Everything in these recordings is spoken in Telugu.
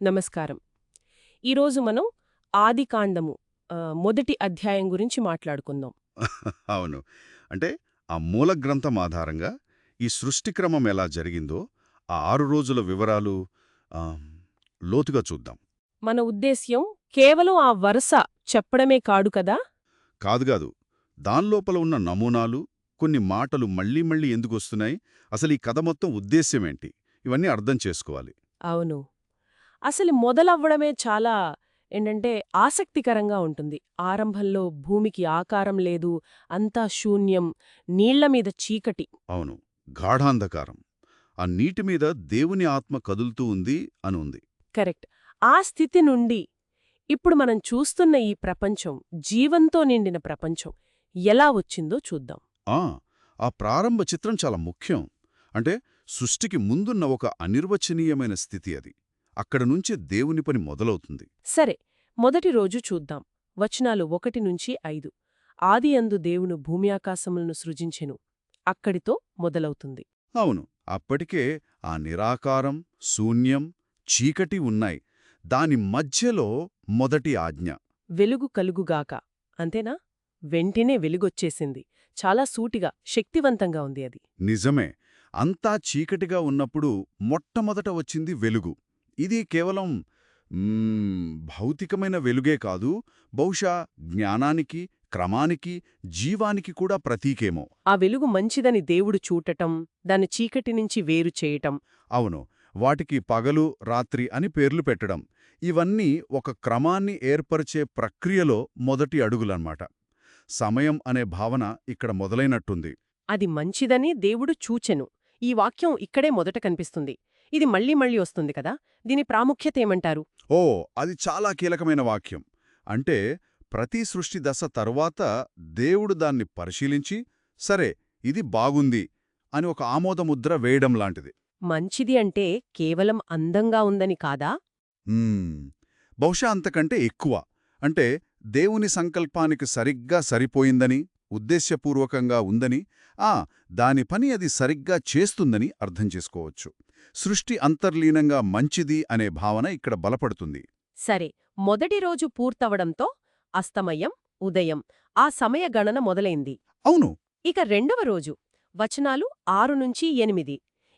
నమస్కారం. ఈరోజు మనం ఆదికాండము మొదటి అధ్యాయం గురించి మాట్లాడుకుందాం. అవును. అంటే ఆ మూల గ్రంథం ఆధారంగా ఈ సృష్టి క్రమం ఎలా జరిగిందో ఆ ఆరు రోజుల వివరాలు లోతుగా చూద్దాం. మన ఉద్దేశ్యం కేవలం ఆ వరుస చెప్పడమే కాడు కదా? కాదుగాదు దానిలోపల ఉన్న నమూనాలు కొన్ని మాటలు మళ్ళీ మళ్ళీ ఎందుకు వస్తున్నాయి? అసలు ఈ కథ మొత్తం ఉద్దేశ్యమేంటి ఇవన్నీ అర్థం చేసుకోవాలి. అవును. అసలు మొదలవ్వడమే చాలా ఏంటంటే ఆసక్తికరంగా ఉంటుంది. ఆరంభంలో భూమికి ఆకారం లేదు అంతా శూన్యం నీళ్ళ మీద చీకటి. అవును గాఢాంధకారం. ఆ నీటి మీద దేవుని ఆత్మ కదులుతూ ఉంది అని ఉంది. కరెక్ట్. ఆ స్థితి నుండి ఇప్పుడు మనం చూస్తున్న ఈ ప్రపంచం జీవంతో నిండిన ప్రపంచం ఎలా వచ్చిందో చూద్దాం. ఆ ఆ ప్రారంభ చిత్రం చాలా ముఖ్యం. అంటే సృష్టికి ముందున్న ఒక అనిర్వచనీయమైన స్థితి అది. అక్కడ నుంచి దేవుని పని మొదలవుతుంది. సరే మొదటి రోజు చూద్దాం. వచనాలు ఒకటి నుంచి ఐదు. ఆది అందు దేవును భూమి ఆకాశములను సృజించెను. అక్కడితో మొదలవుతుంది. అవును అప్పటికే ఆ నిరాకారం శూన్యం చీకటి ఉన్నాయి. దాని మధ్యలో మొదటి ఆజ్ఞ. వెలుగు కలుగుగాక. అంతేనా? వెంటనే వెలుగొచ్చేసింది. చాలా సూటిగా శక్తివంతంగా ఉంది అది. నిజమే అంతా చీకటిగా ఉన్నప్పుడు మొట్టమొదట వచ్చింది వెలుగు. ఇది కేవలం భౌతికమైన వెలుగే కాదు బహుశా జ్ఞానానికి క్రమానికి జీవానికి కూడా ప్రతీకేమో. ఆ వెలుగు మంచిదని దేవుడు చూడటం దాని చీకటి నుంచి వేరు చేయటం. అవును వాటికి పగలు రాత్రి అని పేర్లు పెట్టడం. ఇవన్నీ ఒక క్రమాన్ని ఏర్పరిచే ప్రక్రియలో మొదటి అడుగులన్నమాట. సమయం అనే భావన ఇక్కడ మొదలైనట్టుంది. అది మంచిదని దేవుడు చూచెను. ఈ వాక్యం ఇక్కడే మొదట కనిపిస్తుంది. ఇది మళ్ళీ మళ్ళీ వస్తుంది కదా? దీని ప్రాముఖ్యత ఏమంటారు ఓ అది చాలా కీలకమైన వాక్యం. అంటే ప్రతి సృష్టి దశ తరువాత దేవుడు దాన్ని పరిశీలించి సరే ఇది బాగుంది అని ఒక ఆమోదముద్ర వేయడం లాంటిది. మంచిది అంటే కేవలం అందంగా ఉందని కాదా. బహుశా అంతకంటే ఎక్కువ. అంటే దేవుని సంకల్పానికి సరిగ్గా సరిపోయిందని ఉద్దేశ్యపూర్వకంగా ఉందని ఆ దాని పని అది సరిగ్గా చేస్తుందని అర్థం చేసుకోవచ్చు. సృష్టి అంతర్లీనంగా మంచిది అనే భావన ఇక్కడ బలపడుతుంది. సరే మొదటి రోజు పూర్తవడంతో అస్తమయం ఉదయం ఆ సమయ గణన మొదలైంది. అవును. ఇక రెండవ రోజు వచనాలు ఆరు నుంచి ఎనిమిది.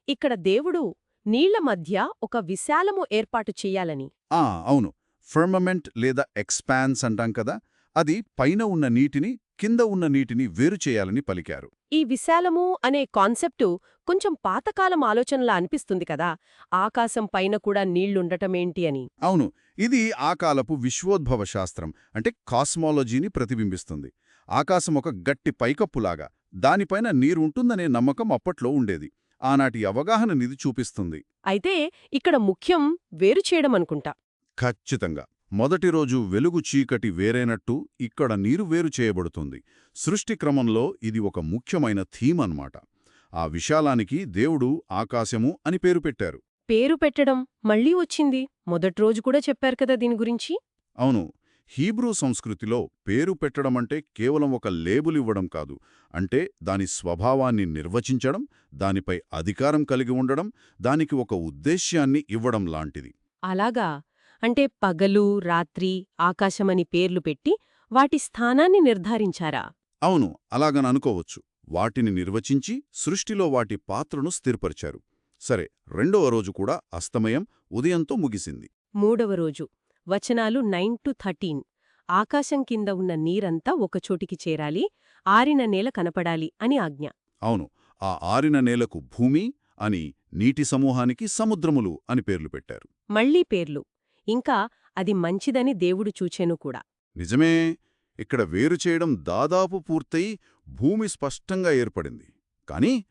ఇక్కడ దేవుడు నీళ్ళ మధ్య ఒక విశాలము ఏర్పాటు చెయ్యాలని ఆ అవును. ఫర్మమెంట్ లేదా ఎక్స్పాన్స్ అంటాం కదా అది పైన ఉన్న నీటిని కింద ఉన్న నీటిని వేరు చేయాలని పలికారు. ఈ విశాలము అనే కాన్సెప్టు కొంచెం పాతకాలం ఆలోచనలా అనిపిస్తుంది కదా. ఆకాశం పైన కూడా నీళ్ళుండటమేంటి అని? అవును. ఇది ఆ కాలపు విశ్వోద్భవ శాస్త్రం అంటే కాస్మాలజీని ప్రతిబింబిస్తుంది. ఆకాశం ఒక గట్టి పైకప్పులాగా దానిపైన నీరు ఉంటుందనే నమ్మకం అప్పట్లో ఉండేది. ఆనాటి అవగాహననిది చూపిస్తుంది. అయితే ఇక్కడ ముఖ్యం వేరు చేయడం అనుకుంటా ఖచ్చితంగా. మొదటి రోజు వెలుగు చీకటి వేరైనట్టు ఇక్కడ నీరు వేరు చేయబడుతుంది. సృష్టి క్రమంలో ఇది ఒక ముఖ్యమైన థీమ్ అన్నమాట. ఆ విశాలానికి దేవుడు ఆకాశము అని పేరు పెట్టారు. పేరు పెట్టడం మళ్ళీ వచ్చింది. మొదటి రోజు కూడా చెప్పారు కదా దీని గురించి? అవును. హీబ్రూ సంస్కృతిలో పేరు పెట్టడమంటే కేవలం ఒక లేబుల్ ఇవ్వడం కాదు. అంటే దాని స్వభావాన్ని నిర్వచించడం దానిపై అధికారం కలిగి ఉండడం దానికి ఒక ఉద్దేశ్యాన్ని ఇవ్వడం లాంటిది. అలాగా. అంటే పగలు రాత్రి ఆకాశమని పేర్లు పెట్టి వాటి స్థానాన్ని నిర్ధారించారా? అవును అలాగని అనుకోవచ్చు. వాటిని నిర్వచించి సృష్టిలో వాటి పాత్రను స్థిరపరిచారు. సరే రెండవ రోజు కూడా అస్తమయం ఉదయంతో ముగిసింది. మూడవ రోజు. వచనాలు నైన్ టు థర్టీన్. ఆకాశం కింద ఉన్న నీరంతా ఒకచోటికి చేరాలి ఆరిన నేల కనపడాలి అని ఆజ్ఞ. అవును ఆ ఆరిన నేలకు భూమి అని నీటి సమూహానికి సముద్రములు అని పేర్లు పెట్టారు. మళ్ళీ పేర్లు. ఇంకా అది మంచిదని దేవుడు చూచెను కూడా. నిజమే ఇక్కడ వేరు చేయడం దాదాపు పూర్తయి భూమి స్పష్టంగా ఏర్పడింది. కాని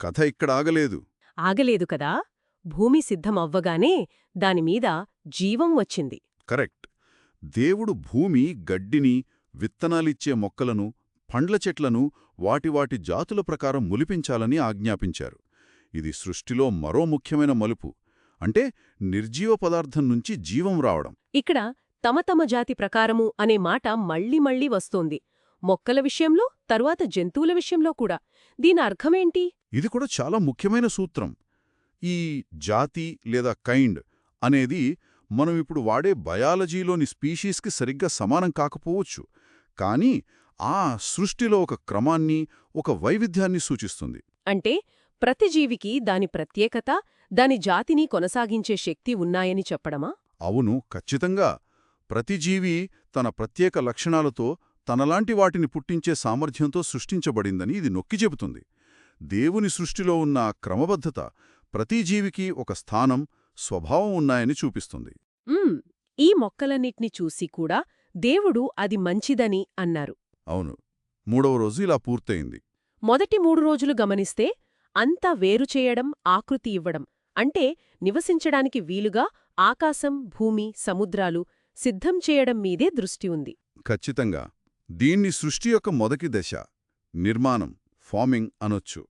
కథ ఇక్కడ ఆగలేదు. ఆగలేదు కదా? భూమి సిద్ధమవ్వగానే దానిమీద జీవం వచ్చింది. కరెక్ట్. దేవుడు భూమి గడ్డిని విత్తనాలిచ్చే మొక్కలను పండ్ల చెట్లను వాటి వాటి జాతుల ప్రకారం ములిపించాలని ఆజ్ఞాపించారు. ఇది సృష్టిలో మరో ముఖ్యమైన మలుపు. అంటే నిర్జీవ పదార్థం నుంచి జీవం రావడం. ఇక్కడ తమ తమ జాతి ప్రకారము అనే మాట మళ్ళీ మళ్ళీ వస్తోంది. మొక్కల విషయంలో తరువాత జంతువుల విషయంలో కూడా. దీని అర్థమేంటి? ఇది కూడా చాలా ముఖ్యమైన సూత్రం. ఈ జాతి లేదా కైండ్ అనేది మనం ఇప్పుడు వాడే బయాలజీలోని స్పీషీస్కి సరిగ్గా సమానం కాకపోవచ్చు. కానీ ఆ సృష్టిలో ఒక క్రమాన్ని ఒక వైవిధ్యాన్ని సూచిస్తుంది. అంటే ప్రతి జీవికి దాని ప్రత్యేకత దాని జాతిని కొనసాగించే శక్తి ఉన్నాయని చెప్పడమా? అవును ఖచ్చితంగా. ప్రతి జీవి తన ప్రత్యేక లక్షణాలతో తనలాంటి వాటిని పుట్టించే సామర్థ్యంతో సృష్టించబడిందని ఇది నొక్కి చెబుతుంది. దేవుని సృష్టిలో ఉన్న ఆ క్రమబద్ధత ప్రతి జీవికి ఒక స్థానం స్వభావం ఉన్నాయని చూపిస్తుంది. ఈ మొక్కలన్నిటిని చూసి కూడా దేవుడు అది మంచిదని అన్నారు. అవును. మూడవ రోజు ఇలా పూర్తయింది. మొదటి మూడు రోజులు గమనిస్తే అంతా వేరు చేయడం ఆకృతి ఇవ్వడం అంటే నివసించడానికి వీలుగా ఆకాశం భూమి సముద్రాలు సిద్ధం చేయడం మీదే దృష్టి ఉంది. ఖచ్చితంగా. దీన్ని సృష్టి యొక్క మొదటి దశ నిర్మాణం ఫార్మింగ్ అనొచ్చు.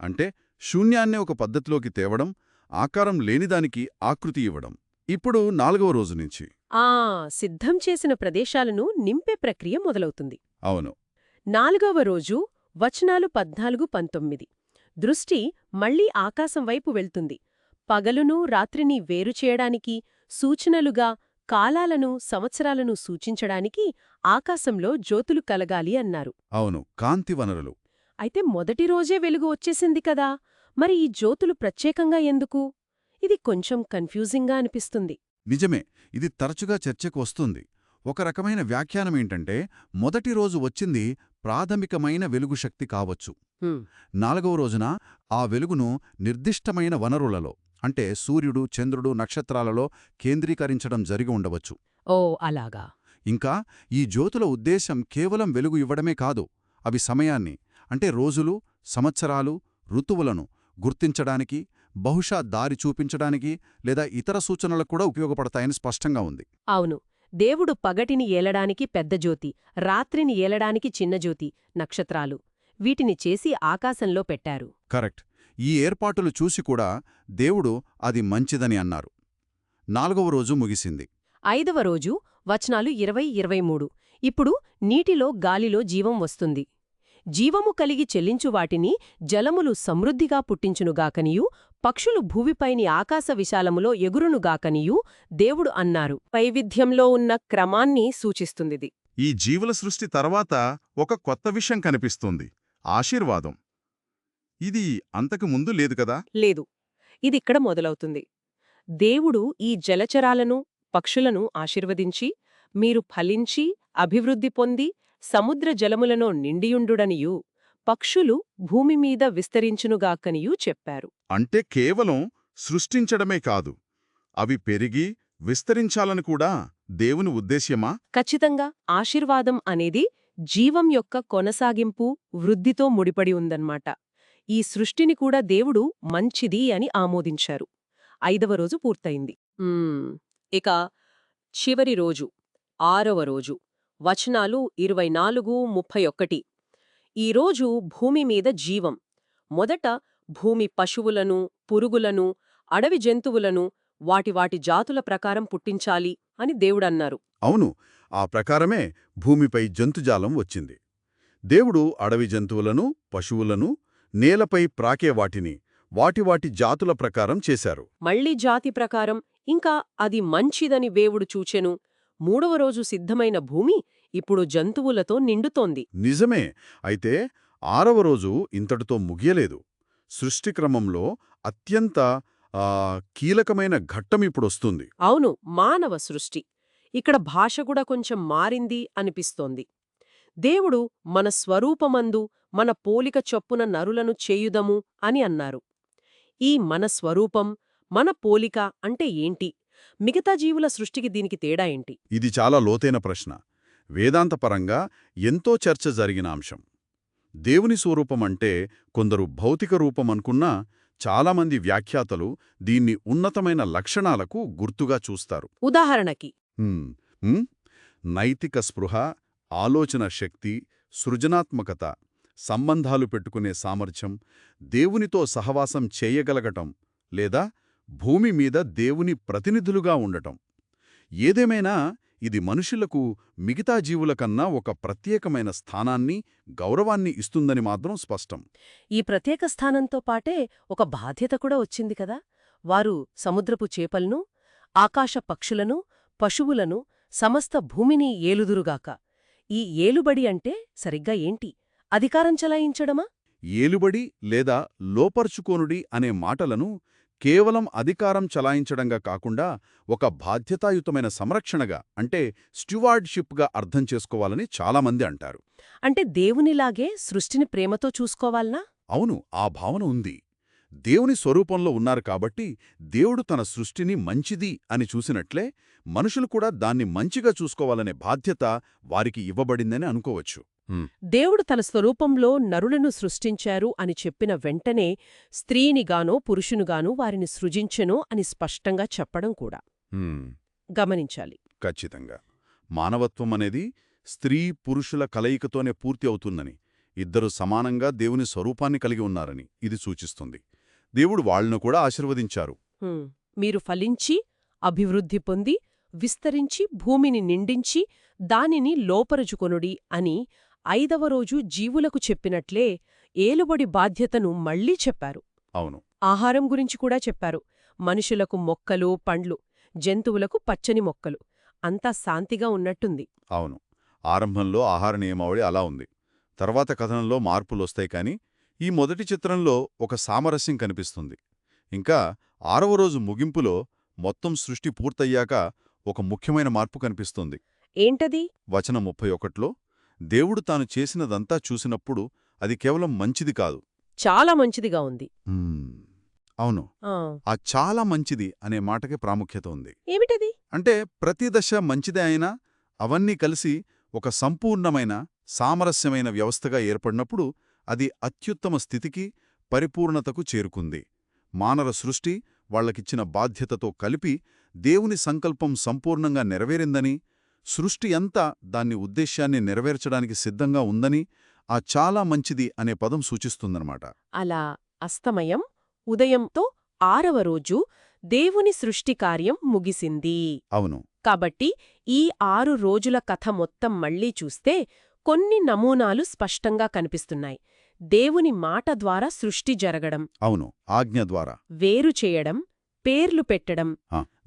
అంటే శూన్యాన్నే ఒక పద్ధతిలోకి తేవడం ఆకారం లేనిదానికి ఆకృతి ఇవ్వడం. ఇప్పుడు నాలుగవ రోజు నుంచి. ఆ సిద్ధం చేసిన ప్రదేశాలను నింపే ప్రక్రియ మొదలవుతుంది. అవును. నాలుగవ రోజు వచనాలు పద్నాలుగు పంతొమ్మిది. దృష్టి మళ్ళీ ఆకాశం వైపు వెళ్తుంది. పగలును రాత్రిని వేరు చేయడానికి సూచనలుగా కాలాలను సంవత్సరాలను సూచించడానికి ఆకాశంలో జ్యోతులు కలగాలి అన్నారు. అవును కాంతి వనరులు. అయితే మొదటి రోజే వెలుగు వచ్చేసింది కదా! మరి ఈ జ్యోతులు ప్రత్యేకంగా ఎందుకు? ఇది కొంచెం కన్ఫ్యూజింగ్గా అనిపిస్తుంది. నిజమే ఇది తరచుగా చర్చకు వస్తుంది. ఒక రకమైన వ్యాఖ్యానమేంటంటే మొదటి రోజు వచ్చింది ప్రాథమికమైన వెలుగు శక్తి కావచ్చు. నాలుగవ రోజున ఆ వెలుగును నిర్దిష్టమైన వనరులలో అంటే సూర్యుడు చంద్రుడు నక్షత్రాలలో కేంద్రీకరించడం జరిగి ఉండవచ్చు. ఓ అలాగా. ఇంకా ఈ జ్యోతుల ఉద్దేశం కేవలం వెలుగు ఇవ్వడమే కాదు అవి సమయాన్ని అంటే రోజులు సంవత్సరాలు ఋతువులను గుర్తించడానికి బహుశా దారి చూపించడానికి లేదా ఇతర సూచనలకు కూడా ఉపయోగపడతాయని స్పష్టంగా ఉంది. అవును. దేవుడు పగటిని ఏలడానికి పెద్ద జ్యోతి రాత్రిని ఏలడానికి చిన్న జ్యోతి నక్షత్రాలు. వీటిని చేసి ఆకాశంలో పెట్టారు. కరెక్ట్. ఈ ఏర్పాటులు చూసి కూడా దేవుడు అది మంచిదని అన్నారు. నాలుగవ రోజు ముగిసింది. ఐదవ రోజు వచనాలు ఇరవై ఇరవై మూడు. ఇప్పుడు నీటిలో గాలిలో జీవం వస్తుంది. జీవము కలిగి చెల్లించు వాటిని జలములు సమృద్ధిగా పుట్టించునుగాకనియు పక్షులు భూమిపైని ఆకాశ విశాలములో ఎగురునుగాకనియు దేవుడు అన్నారు. వైవిధ్యంలో ఉన్న క్రమాన్ని సూచిస్తుందిది. ఈ జీవుల సృష్టి తర్వాత ఒక కొత్త విషయం కనిపిస్తుంది. ఆశీర్వాదం. ఇది అంతకు ముందు లేదు కదా? లేదు. ఇదిక్కడ మొదలవుతుంది. దేవుడు ఈ జలచరాలను పక్షులను ఆశీర్వదించి మీరు ఫలించి అభివృద్ధి పొంది సముద్ర జలములను నిండియుండుడనియూ పక్షులు భూమిమీద విస్తరించునుగాకనియూ చెప్పారు. అంటే కేవలం సృష్టించడమే కాదు అవి పెరిగి విస్తరించాలని కూడా దేవుని ఉద్దేశ్యమా? ఖచ్చితంగా ఆశీర్వాదం అనేది జీవం యొక్క కొనసాగింపు వృద్ధితో ముడిపడి ఉందన్నమాట. ఈ సృష్టిని కూడా దేవుడు మంచిది అని ఆమోదించారు. ఐదవ రోజు పూర్తయింది. ఇక చివరి రోజు ఆరవ రోజు వచనాలు ఇరవై నాలుగు ముప్పై ఒక్కటి ఈరోజు భూమి మీద జీవం. మొదట భూమి పశువులను పురుగులను అడవి జంతువులను వాటి వాటి జాతుల ప్రకారం పుట్టించాలి అని దేవుడన్నారు. అవును ఆ ప్రకారమే భూమిపై జంతుజాలం వచ్చింది. దేవుడు అడవి జంతువులను పశువులను నేలపై ప్రాకే వాటిని వాటి వాటి జాతుల ప్రకారం చేశారు. మళ్ళీ జాతి ప్రకారం ఇంకా అది మంచిదని వేవుడు చూచెను. మూడవ రోజు సిద్ధమైన భూమి ఇప్పుడు జంతువులతో నిండుతోంది. నిజమే అయితే ఆరవ రోజు ఇంతటితో ముగియలేదు. సృష్టి క్రమంలో అత్యంత కీలకమైన ఘట్టమిప్పుడొస్తుంది అవును మానవ సృష్టి. ఇక్కడ భాష కూడా కొంచెం మారింది అనిపిస్తోంది. దేవుడు మన స్వరూపమందు మన పోలిక చొప్పున నరులను చేయుదము అని అన్నారు. ఈ మన స్వరూపం మన పోలిక అంటే ఏంటి? మిగతా జీవుల సృష్టికి దీనికి తేడా ఏంటి? ఇది చాలా లోతైన ప్రశ్న. వేదాంతపరంగా ఎంతో చర్చ జరిగిన అంశం. దేవుని స్వరూపమంటే కొందరు భౌతిక రూపమనుకున్నా చాలామంది వ్యాఖ్యాతలు దీన్ని ఉన్నతమైన లక్షణాలకు గుర్తుగా చూస్తారు. ఉదాహరణకి? నైతిక స్పృహ ఆలోచన శక్తి సృజనాత్మకత సంబంధాలు పెట్టుకునే సామర్థ్యం దేవునితో సహవాసం చేయగలగటం లేదా భూమి మీద దేవుని ప్రతినిధులుగా ఉండటం. ఏదేమైనా ఇది మనుషులకు మిగతా జీవుల కన్నా ఒక ప్రత్యేకమైన స్థానాన్ని గౌరవాన్ని ఇస్తుందని మాత్రం స్పష్టం. ఈ ప్రత్యేక స్థానంతో పాటే ఒక బాధ్యత కూడా వచ్చింది కదా! వారు సముద్రపు చేపలను ఆకాశ పక్షులను పశువులను సమస్త భూమిని ఏలుదురుగాక. ఈ ఏలుబడి అంటే సరిగ్గా ఏంటి? అధికారం చలాయించడమా? ఏలుబడి లేదా లోపర్చుకోనుడి అనే మాటలను కేవలం అధికారం చలాయించడంగా కాకుండా ఒక బాధ్యతాయుతమైన సంరక్షణగా అంటే స్ట్యువార్డ్షిప్గా అర్థం చేసుకోవాలని చాలామంది అంటారు. అంటే దేవునిలాగే సృష్టిని ప్రేమతో చూసుకోవాలనా? అవును ఆ భావన ఉంది. దేవుని స్వరూపంలో ఉన్నారు కాబట్టి దేవుడు తన సృష్టిని మంచిది అని చూసినట్లే మనుషులు కూడా దాన్ని మంచిగా చూసుకోవాలనే బాధ్యత వారికి ఇవ్వబడిందని అనుకోవచ్చు. దేవుడు తన స్వరూపంలో నరులను సృష్టించారు అని చెప్పిన వెంటనే స్త్రీనిగానో పురుషునుగానో వారిని సృజించెను అని స్పష్టంగా చెప్పడం కూడా. గమనించాలి. ఖచ్చితంగా. మానవత్వం అనేది స్త్రీ పురుషుల కలయికతోనే పూర్తి అవుతుందని ఇద్దరు సమానంగా దేవుని స్వరూపాన్ని కలిగి ఉన్నారని ఇది సూచిస్తుంది. దేవుడు వాళ్ళను కూడా ఆశీర్వదించారు. మీరు ఫలించి అభివృద్ధి పొంది విస్తరించి భూమిని నిండించి దానిని లోపరుచుకొనుడి అని ఐదవ రోజు జీవులకు చెప్పినట్లే ఏలుబడి బాధ్యతను మళ్ళీ చెప్పారు. అవును. ఆహారం గురించి కూడా చెప్పారు. మనుషులకు మొక్కలు పండ్లు జంతువులకు పచ్చని మొక్కలు. అంతా శాంతిగా ఉన్నట్టుంది. అవును. ఆరంభంలో ఆహార నియమావళి అలా ఉంది. తర్వాత కథనంలో మార్పులొస్తాయి కాని ఈ మొదటి చిత్రంలో ఒక సామరస్యం కనిపిస్తుంది. ఇంకా ఆరవ రోజు ముగింపులో మొత్తం సృష్టి పూర్తయ్యాక ఒక ముఖ్యమైన మార్పు కనిపిస్తుంది. ఏంటది? వచనం ముప్పై ఒకట్లో దేవుడు తాను చేసినదంతా చూసినప్పుడు అది కేవలం మంచిది కాదు. చాలా మంచిదిగా ఉంది. అవును. ఆ. ఆ చాలా మంచిది అనే మాటకి ప్రాముఖ్యత ఉంది. ఏమిటది? అంటే ప్రతి దశ మంచిదే అయినా అవన్నీ కలిసి ఒక సంపూర్ణమైన సామరస్యమైన వ్యవస్థగా ఏర్పడినప్పుడు అది అత్యుత్తమ స్థితికి పరిపూర్ణతకు చేరుకుంది. మానవ సృష్టి వాళ్ళకిచ్చిన బాధ్యతతో కలిపి దేవుని సంకల్పం సంపూర్ణంగా నెరవేరిందని సృష్టి అంతా దాన్ని ఉద్దేశ్యాన్ని నెరవేర్చడానికి సిద్ధంగా ఉందని ఆ చాలా మంచిది అనే పదం సూచిస్తుందన్నమాట. అలా అస్తమయం ఉదయంతో ఆరవ రోజు దేవుని సృష్టి కార్యం ముగిసింది. అవును. కాబట్టి ఈ ఆరు రోజుల కథ మొత్తం మళ్ళీ చూస్తే కొన్ని నమూనాలు స్పష్టంగా కనిపిస్తున్నాయి. దేవుని మాట ద్వారా సృష్టి జరగడం. అవును ఆజ్ఞ ద్వారా. వేరు చేయడం పేర్లు పెట్టడం.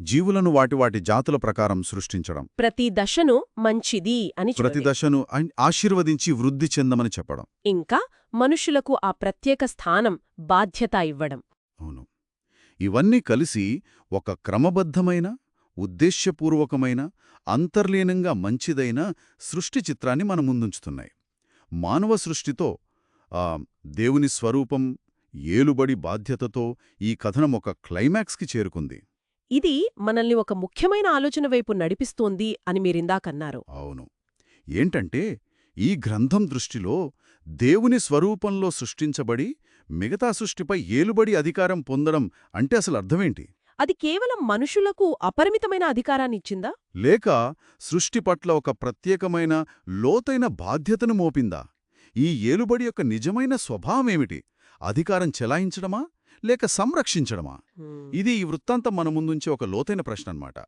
జీవులను వాటి వాటి జాతుల ప్రకారం సృష్టించడం. ప్రతి దశను మంచిది అని ప్రతి. దశను ఆశీర్వదించి వృద్ధి చెందమని చెప్పడం. ఇంకా మనుషులకు ఆ ప్రత్యేక స్థానం బాధ్యత ఇవ్వడం. అవును. ఇవన్నీ కలిసి ఒక క్రమబద్ధమైన ఉద్దేశ్యపూర్వకమైన అంతర్లీనంగా మంచిదైన సృష్టి చిత్రాన్ని మన ముందుంచుతున్నాయి. మానవ సృష్టితో దేవుని స్వరూపం ఏలుబడి బాధ్యతతో ఈ కథనం ఒక క్లైమాక్స్కి చేరుకుంది. ఇది మనల్ని ఒక ముఖ్యమైన ఆలోచన వైపు నడిపిస్తోంది అని మీరిందాకన్నారు. అవును. ఏంటంటే ఈ గ్రంథం దృష్టిలో దేవుని స్వరూపంలో సృష్టించబడి మిగతా సృష్టిపై ఏలుబడి అధికారం పొందడం అంటే అసలు అర్థమేంటి? అది కేవలం మనుషులకు అపరిమితమైన అధికారాన్నిచ్చిందా లేక సృష్టి పట్ల ఒక ప్రత్యేకమైన లోతైన బాధ్యతను మోపిందా? ఈ ఏలుబడి యొక్క నిజమైన స్వభావమేమిటి? అధికారం చెలాయించడమా? లేక సంరక్షించడమా? ఇది ఈ వృత్తాంతం మన ముందుంచే ఒక లోతైన ప్రశ్న అన్నమాట